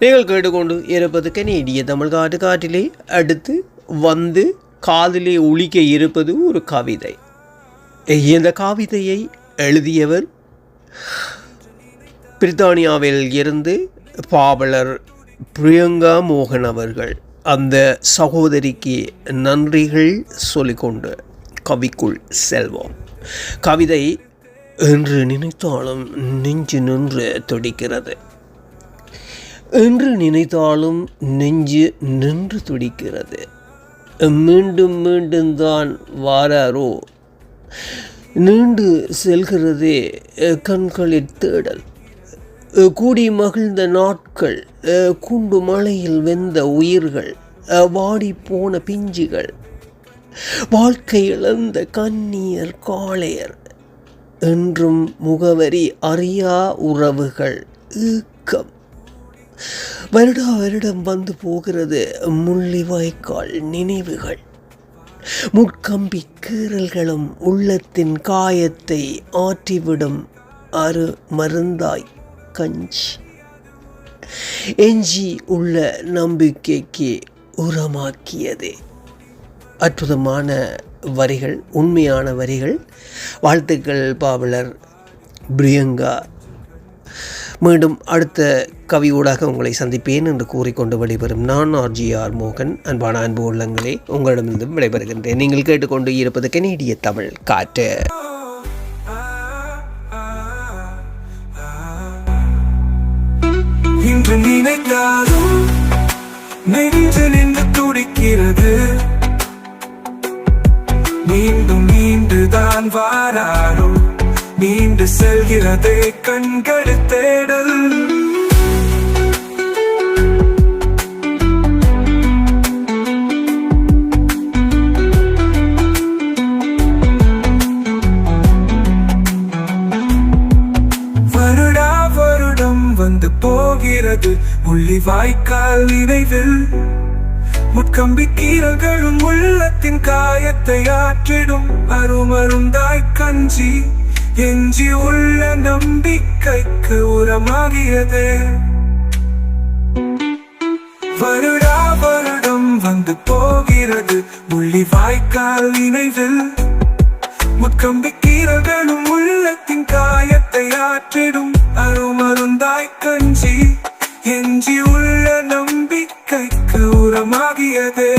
நீங்கள் கேட்டுக்கொண்டு இருப்பது கனேடிய தமிழ் காட்டு காட்டிலே அடுத்து வந்து காதிலே ஒழிக்க இருப்பது ஒரு கவிதை. இந்த கவிதையை எழுதியவர் பிரித்தானியாவில் இருந்து பாவலர் பிரியங்கா மோகன் அவர்கள். அந்த சகோதரிக்கு நன்றிகள் சொல்லிக்கொண்டு கவிக்குள் செல்வோம். கவிதை என்று நினைத்தாலும் நெஞ்சு நின்று துடிக்கிறது. என்று நினைத்தாலும் நெஞ்சு நின்று துடிக்கிறது. மீண்டும் மீண்டும் தான் வாராரோ? நீண்டு செல்கிறதே கண்களில் தேடல். கூடி மகிழ்ந்த நாட்கள் குண்டு மலையில் வெந்த உயிர்கள் வாடி போன பிஞ்சுகள். வாழ்க்கை இழந்த கண்ணியர் காளையர் என்றும் முகவரி அறியா உறவுகள் ஈக்கம். வருடா வருடம் வந்து போகிறது முள்ளிவாய்க்கால் நினைவுகள். முட்கம்பி கீறல்களும் உள்ளத்தின் காயத்தை ஆற்றிவிடும் அரு மருந்தாய் கஞ்சி. எஞ்சி உள்ள நம்பிக்கைக்கு உரமாக்கியதே. அற்புதமான வரிகள் உண்மையான வரிகள். வாழ்த்துக்கள் பாவலர் பிரியங்கா. மீண்டும் அடுத்த கவி ஊடாக உங்களை சந்திப்பேன் என்று கூறிக்கொண்டு வெளிபெறும் நான் ஆர்ஜிஆர் மோகன். அன்பான அன்பு உள்ளங்களே உங்களிடமிருந்து விடைபெறுகின்றேன். நீங்கள் கேட்டுக்கொண்டு இருப்பது கனேடிய தமிழ் காற்று. இன்று நினைத்தாலும் நெஞ்சு நின்று துடிக்கிறது. மீண்டும் மீண்டுதான் வாராரோ மீண்டு செல்கிறதே கண்கள் தேடல் வந்து போகிறது. உள்ளி வாய்க்கால் நினைவில் முட்கம்பி கீரல்களும் உள்ளத்தின் காயத்தை ஆற்றிடும். அருமரும் தாய் கஞ்சி எஞ்சி உள்ள நம்பிக்கைக்கு உரமாகியது வருடா வருடம் வந்து போகிறது. உள்ளி வாய்க்கால் நினைவில் முட்கம்பி கீரல்களும் உள்ளத்தின் காயத்தை ஆற்றிடும். நம்பிக்கைக்கு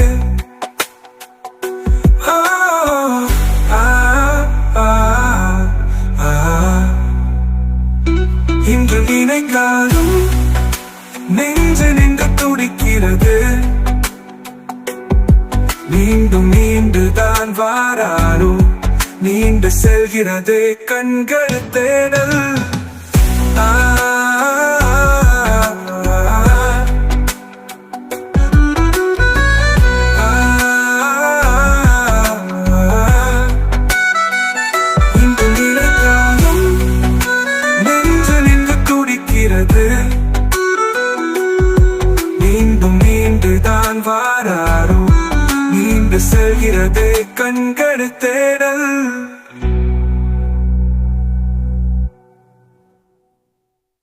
இன்று நினைக்காலும் நெஞ்சு நின்று துடிக்கிறது. மீண்டும் நீண்டு தான் வாராரோ நீண்டு செல்கிறது கண்கள் தேடல். ஆ, வாராரோ? நீண்டு செல்கிறதே கண்கடு தேடல்.